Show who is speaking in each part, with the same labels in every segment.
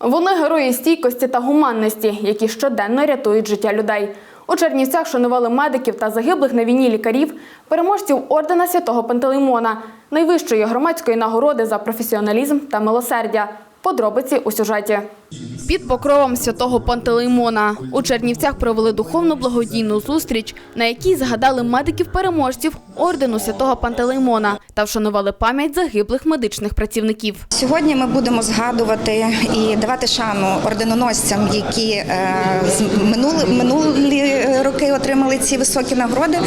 Speaker 1: Вони герої стійкості та гуманності, які щоденно рятують життя людей. У Чернівцях шанували медиків та загиблих на війні лікарів, переможців ордена святого Пантелеймона, найвищої громадської нагороди за професіоналізм та милосердя. Подробиці у сюжеті. Під покровом святого Пантелеймона у Чернівцях провели духовну благодійну зустріч, на якій згадали медиків-переможців ордену святого Пантелеймона та вшанували пам'ять загиблих медичних працівників.
Speaker 2: Сьогодні ми будемо згадувати і давати шану орденоносцям, які е, з минули, минулі роки отримали ці високі нагороди,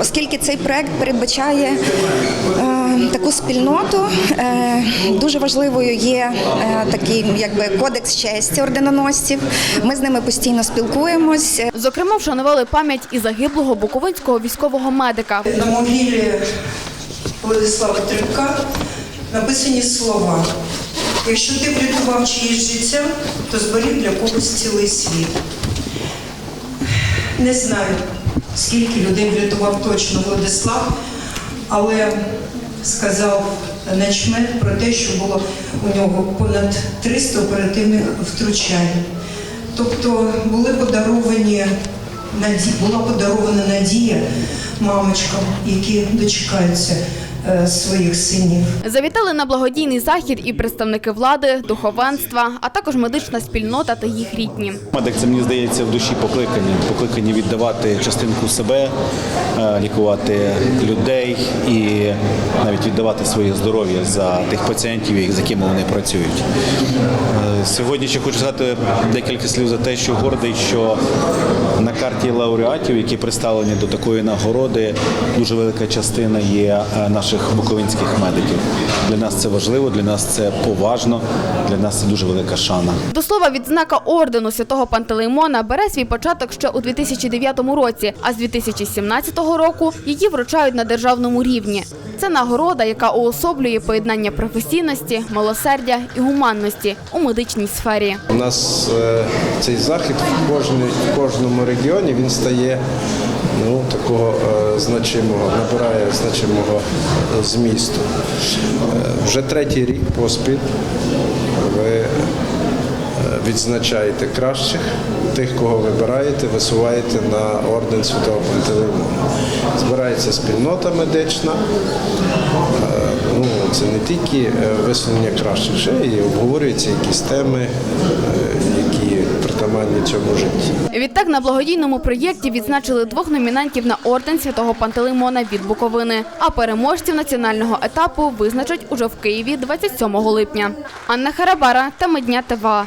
Speaker 2: оскільки цей проект передбачає е, таку спільноту. Е, дуже важливою є е, такий якби кодекс честі орденоносців. Ми з ними постійно спілкуємось.
Speaker 1: Зокрема, вшанували пам'ять і загиблого буковинського військового медика.
Speaker 3: На могилі Владислава Трипка написані слова. Якщо ти врятував чиєсь життя, то зберіг для когось цілий світ. Не знаю, скільки людей врятував точно Владислав, але сказав начмет про те, що було у нього понад 300 оперативних втручань. Тобто були подаровані була подарована надія мамочкам, які дочекаються своїх синів.
Speaker 1: Завітали на благодійний захід і представники влади, духовенства, а також медична спільнота та їх рідні.
Speaker 4: Медик це мені здається в душі покликані. Покликані віддавати частинку себе, е, лікувати людей і навіть віддавати своє здоров'я за тих пацієнтів, з якими вони працюють. Е, Сьогодні ще хочу сказати декілька слів за те, що гордий, що на карті лауреатів, які представлені до такої нагороди, дуже велика частина є е, наших буковинських медиків. Для нас це важливо, для нас це поважно, для нас це дуже велика шана.
Speaker 1: До слова, відзнака ордену святого Пантелеймона бере свій початок ще у 2009 році, а з 2017 року її вручають на державному рівні. Це нагорода, яка уособлює поєднання професійності, милосердя і гуманності у медичній сфері.
Speaker 5: У нас е, цей захід в, кожному регіоні він стає ну, такого е, значимого, набирає значимого е, змісту. Е, вже третій рік поспіль ви відзначаєте кращих, тих, кого вибираєте, висуваєте на орден Святого Пантелеймона. Збирається спільнота медична. Ну, це не тільки висунення кращих, ще і обговорюються якісь теми, які притаманні цьому житті.
Speaker 1: Відтак на благодійному проєкті відзначили двох номінантів на орден святого Пантелеймона від Буковини. А переможців національного етапу визначать уже в Києві 27 липня. Анна Харабара та Медня ТВА.